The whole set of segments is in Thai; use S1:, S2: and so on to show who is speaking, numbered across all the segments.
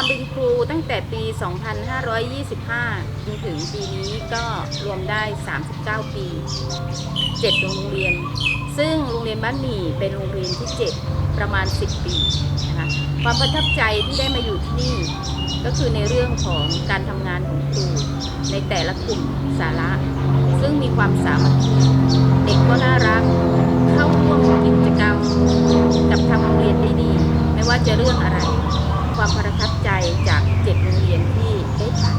S1: ทำเป็นครูตั้งแต่ปี 2525 จนถึงปีนี้ก็รวมได้ 39 ปี 7 โรงเรียน ซึ่งโรงเรียนบ้านหมี่เป็นโรงเรียนที่ 7 ประมาณ 10 ปีนะคะ ความประทับใจที่ได้มาอยู่ที่นี่ ก็คือในเรื่องของการทำงานของครูในแต่ละกลุ่มสาระ ซึ่งมีความสามัคคีเด็กก็น่ารัก เข้าร่วมกิจกรรมกับทางโรงเรียนได้ดี ไม่ว่าจะเรื่องอะไร ความประทับใจจากเจ็ดโรงเรียนที่ได้ผ่าน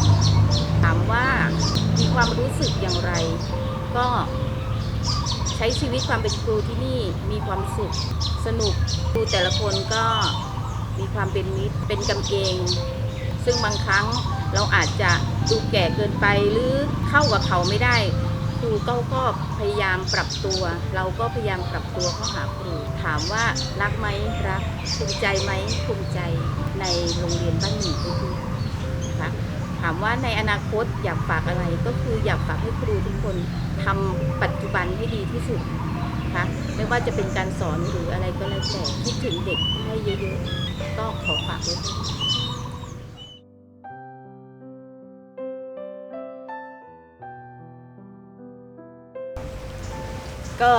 S1: ถามว่ามี ความรู้สึกอย่างไร ก็ใช้ชีวิตความเป็นครูที่นี่มีความสุขสนุกครูแต่ละคนก็มีความเป็นมิตรเป็นกันเอง ซึ่งบางครั้งเราอาจจะดูแก่เกินไปหรือเข้ากับเขาไม่ได้ ครูก็ก็พยายามปรับตัว เราก็พยายามปรับตัวเข้าหาครูถามว่ารักไหมรักภูมิใจไหมภูมิใจในโรงเรียนบ้านหมี่ทุก ถามว่าในอนาคตอยากฝากอะไรก็คืออยากฝากให้ครูทุกคนทำปัจจุบันให้ดีที่สุดนะคะไม่ว่าจะเป็นการสอนหรืออะไรก็แล้วแต่คิดถึงเด็กให้เยอะๆก็ขอฝากไว้ด้วย
S2: ก็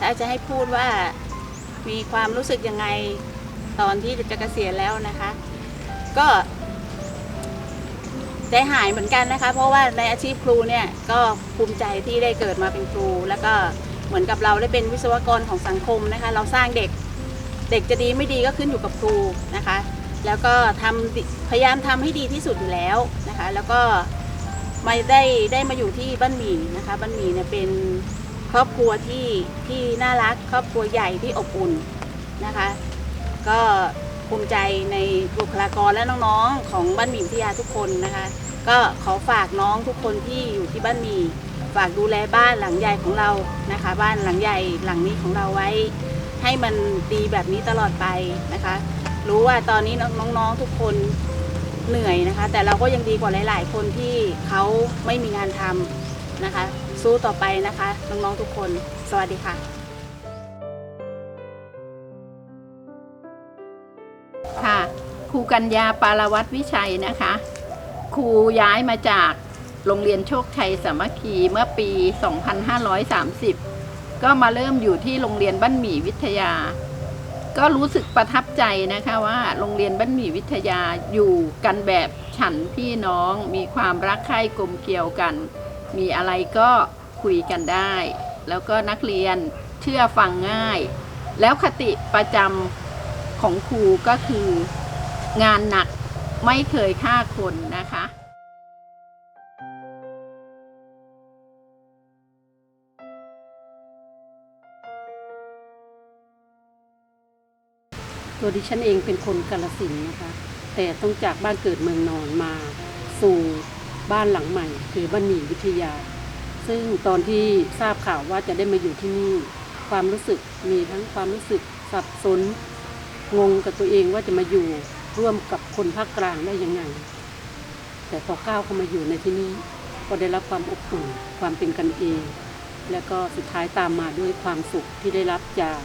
S2: ถ้าจะให้พูดว่ามีความรู้สึกยังไงตอนที่จะเกษียณแล้วนะคะ ก็ ใจหายเหมือนกันนะคะ เพราะว่าในอาชีพครูเนี่ยก็ภูมิใจที่ได้เกิดมาเป็นครู แล้วก็เหมือนกับเราได้เป็นวิศวกรของสังคมนะคะ เราสร้างเด็กเด็กจะดีไม่ดีก็ขึ้นอยู่กับครูนะคะ แล้วก็ทำพยายามทำให้ดีที่สุดอยู่แล้วนะคะ แล้วก็มาได้ได้มาอยู่ที่บ้านหมี่นะคะบ้านหมี่เนี่ยเป็นครอบครัวที่ที่น่ารัก ครอบครัวใหญ่ที่อบอุ่นนะคะ ก็ ภูมิใจในบุคลากรและน้องๆ ของบ้านหมี่วิทยาทุกคนนะคะ ก็ขอฝากน้องทุกคนที่อยู่ที่บ้านหมี่ฝากดูแลบ้านหลังใหญ่ของเรานะคะ บ้านหลังใหญ่หลังนี้ของเราไว้ ให้มันดีแบบนี้ตลอดไปนะคะ รู้ว่าตอนนี้น้องๆทุกคนเหนื่อยนะคะ แต่เราก็ยังดีกว่าหลาย ๆ คนที่เขาไม่มีงานทำนะคะ สู้ต่อไปนะคะ น้องๆทุกคน สวัสดีค่ะ
S3: ค่ะ ครูกัญญาปารวัตรวิชัยนะคะ ครูย้ายมาจากโรงเรียนโชคชัยสามัคคีเมื่อปี 2530 ก็มาเริ่มอยู่ที่โรงเรียนบ้านหมี่วิทยา ก็รู้สึกประทับใจนะคะว่าโรงเรียนบ้านหมี่วิทยาอยู่กันแบบฉันพี่น้องมีความรักใคร่กลมเกลียวกัน มีอะไรก็คุยกันได้ แล้วก็นักเรียนเชื่อฟังง่าย แล้วคติประจำของครูก็คือ งานหนักไม่เคยฆ่าคนนะคะ
S4: ตัวดิฉันเองเป็นคนกาลสินนะคะ แต่ต้องจากบ้านเกิดเมืองนอนมา สู่บ้านหลังใหม่ คือบ้านหมี่วิทยา ซึ่งตอนที่ทราบข่าวว่าจะได้มาอยู่ที่นี่ ความรู้สึกมีทั้งความรู้สึกสับสนงงกับตัวเองว่าจะมาอยู่ ร่วมกับคนภาคกลางได้ยังไง แต่พอก้าวเข้ามาอยู่ในที่นี้ ก็ได้รับความอบอุ่นความเป็นกันเอง และก็สุดท้ายตามมาด้วยความสุขที่ได้รับจาก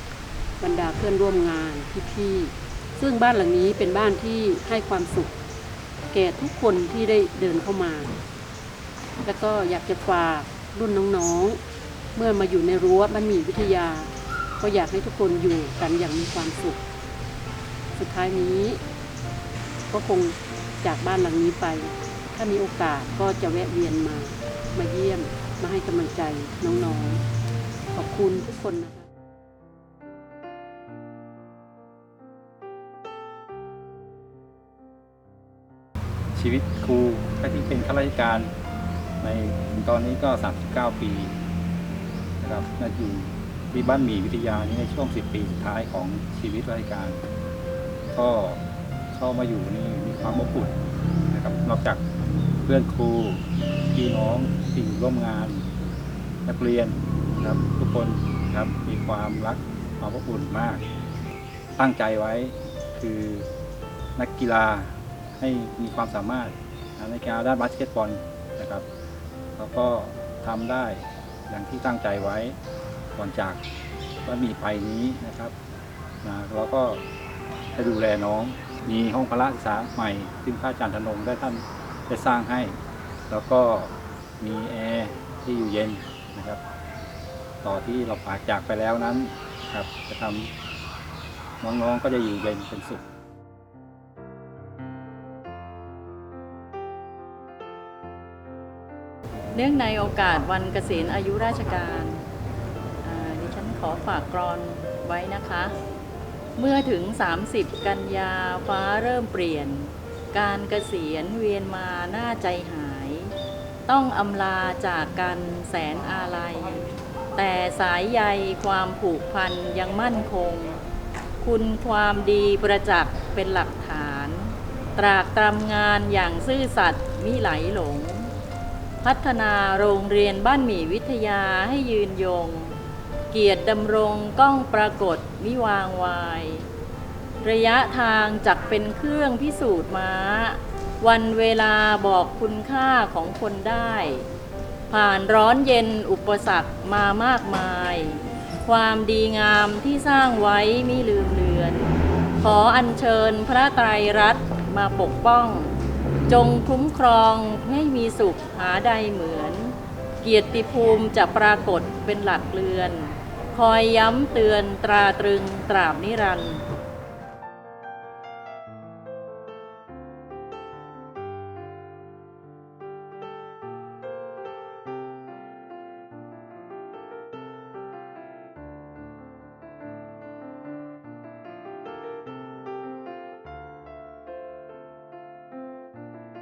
S4: บรรดาเพื่อนร่วมงานพี่ๆซึ่งบ้านหลังนี้เป็นบ้านที่ให้ความสุข แก่ทุกคนที่ได้เดินเข้ามา แล้วก็อยากจะฝากรุ่นน้องๆ เมื่อมาอยู่ในรั้วบ้านหมี่วิทยา ก็อยากให้ทุกคนอยู่กันอย่างมีความสุข สุดท้ายนี้ ก็คงจากบ้านหลังนี้ไป ถ้ามีโอกาสก็จะแวะเวียนมา มาเยี่ยม มาให้กำลังใจน้องๆ ขอบคุณทุกคนนะคะ
S5: ชีวิตครูที่เป็นข้าราชการในถึงตอนนี้ก็ 39 ปีนะครับมาอยู่ที่บ้านหมี่วิทยานี่ในช่วง 10 ปีสุดท้ายของชีวิตราชการ ก็ เข้ามาอยู่นี่มีความอบอุ่นนะครับนอกจากเพื่อนครูพี่น้องที่อยู่ร่วมงาน นักเรียนนะครับทุกคนนะครับมีความรักความอบอุ่นมาก ตั้งใจไว้คือนักกีฬาให้มีความสามารถในการด้านบาสเกตบอลนะครับแล้วก็ทำได้อย่างที่ตั้งใจไว้ก่อนจากว่ามีไปนี้นะครับนะเราก็จะดูแลน้อง มีห้องพระศึกษาใหม่ ซึ่งพระอาจารย์ธนงได้ท่านได้สร้างให้ แล้วก็มีแอร์ที่อยู่เย็นนะครับ ต่อที่เราปากจากไปแล้วนั้นครับจะทำน้องๆก็จะอยู่เย็นเป็นสุข
S6: เนื่องในโอกาสวันเกษียณอายุราชการอ่าดิฉันขอฝากกรอนไว้นะคะ เมื่อถึง 30 กันยาฟ้าเริ่มเปลี่ยน การเกษียณเวียนมาหน้าใจหาย ต้องอำลาจากกันแสนอาลัย แต่สายใยความผูกพันยังมั่นคง คุณความดีประจักษ์เป็นหลักฐาน ตรากตรำงานอย่างซื่อสัตย์มิไหลหลง พัฒนาโรงเรียนบ้านหมี่วิทยาให้ยืนยง เกียรติดำรงก้องปรากฏมิวางวาย ระยะทางจักเป็นเครื่องพิสูจน์ม้า วันเวลาบอกคุณค่าของคนได้ ผ่านร้อนเย็นอุปสรรคมามากมาย ความดีงามที่สร้างไว้มิลืมเลือน ขออัญเชิญพระไตรรัตน์มาปกป้อง จงคุ้มครองให้มีสุขหาใดเหมือน เกียรติภูมิจะปรากฏเป็นหลักเรือน คอยย้ำเตือนตราตรึงตราบนิรันดร์